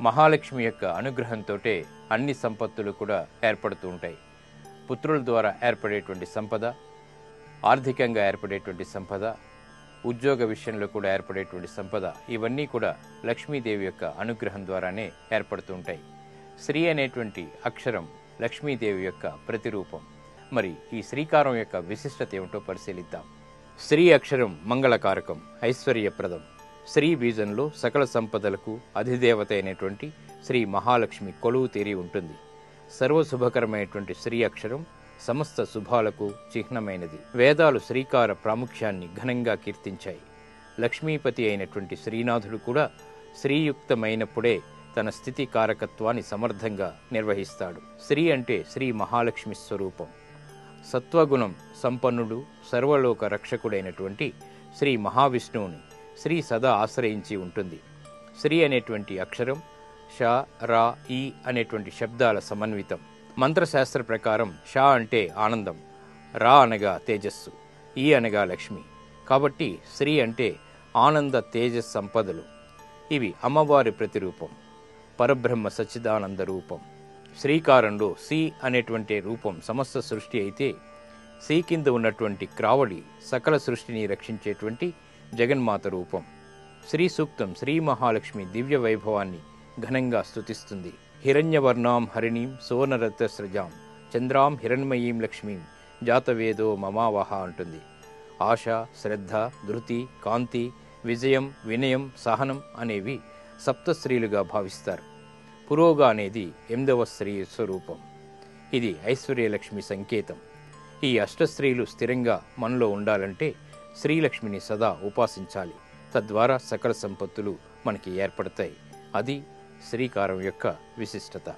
మహాలక్ష్మి యొక్క అనుగ్రహంతోటే అన్ని సంపత్తులు కూడా ఏర్పడుతూ ఉంటాయి. పుత్రుల ద్వారా ఏర్పడేటువంటి సంపద ఆర్థికంగా ఏర్పడేటువంటి సంపద ఉద్యోగ విషయంలో కూడా ఏర్పడేటువంటి సంపద ఇవన్నీ కూడా లక్ష్మీదేవి యొక్క అనుగ్రహం ద్వారానే ఏర్పడుతూ ఉంటాయి. శ్రీ అనేటువంటి అక్షరం లక్ష్మీదేవి యొక్క ప్రతిరూపం. మరి ఈ శ్రీకారం యొక్క విశిష్టత ఏమిటో పరిశీలిద్దాం. శ్రీ అక్షరం మంగళకారకం ఐశ్వర్యప్రదం. శ్రీ బీజంలో సకల సంపదలకు అధిదేవత అయినటువంటి శ్రీ మహాలక్ష్మి కొలువు తీరి ఉంటుంది. సర్వశుభకరమైనటువంటి శ్రీ అక్షరం సమస్త శుభాలకు చిహ్నమైనది. వేదాలు శ్రీకార ప్రాముఖ్యాన్ని ఘనంగా కీర్తించాయి. లక్ష్మీపతి అయినటువంటి శ్రీనాథుడు కూడా శ్రీయుక్తమైనప్పుడే తన స్థితి కారకత్వాన్ని సమర్థంగా నిర్వహిస్తాడు. శ్రీ అంటే శ్రీ మహాలక్ష్మి స్వరూపం. సత్వగుణం సంపన్నుడు సర్వలోక రక్షకుడైనటువంటి శ్రీ మహావిష్ణువుని శ్రీ సదా ఆశ్రయించి ఉంటుంది. శ్రీ అనేటువంటి అక్షరం షా రా ఈ అనేటువంటి శబ్దాల సమన్వితం. మంత్రశాస్త్ర ప్రకారం షా అంటే ఆనందం రా అనగా తేజస్సు ఈ అనగా లక్ష్మి. కాబట్టి శ్రీ అంటే ఆనంద తేజస్ సంపదలు. ఇవి అమ్మవారి ప్రతిరూపం పరబ్రహ్మ సచ్చిదానంద రూపం. శ్రీకారంలో సి అనేటువంటి రూపం సమస్త సృష్టి అయితే సి కింద ఉన్నటువంటి క్రావళి సకల సృష్టిని రక్షించేటువంటి జగన్మాత రూపం. శ్రీ సూక్తం శ్రీ మహాలక్ష్మి దివ్య వైభవాన్ని ఘనంగా స్తుతిస్తుంది. హిరణ్యవర్ణాం హరిణీం సువర్ణరత్న చంద్రాం హిరణ్మయీం లక్ష్మీం జాతవేదో మమావహ అంటుంది. ఆశ శ్రద్ధ ధృతి కాంతి విజయం వినయం సహనం అనేవి సప్తశ్రీలుగా భావిస్తారు. పురోగ అనేది ఎనిమిదవ స్త్రీ స్వరూపం. ఇది ఐశ్వర్యలక్ష్మి సంకేతం. ఈ అష్టస్త్రీలు స్థిరంగా మనలో ఉండాలంటే శ్రీలక్ష్మిని సదా ఉపాసించాలి. తద్వారా సకల సంపత్తులు మనకి ఏర్పడతాయి. అది శ్రీకారం యొక్క విశిష్టత.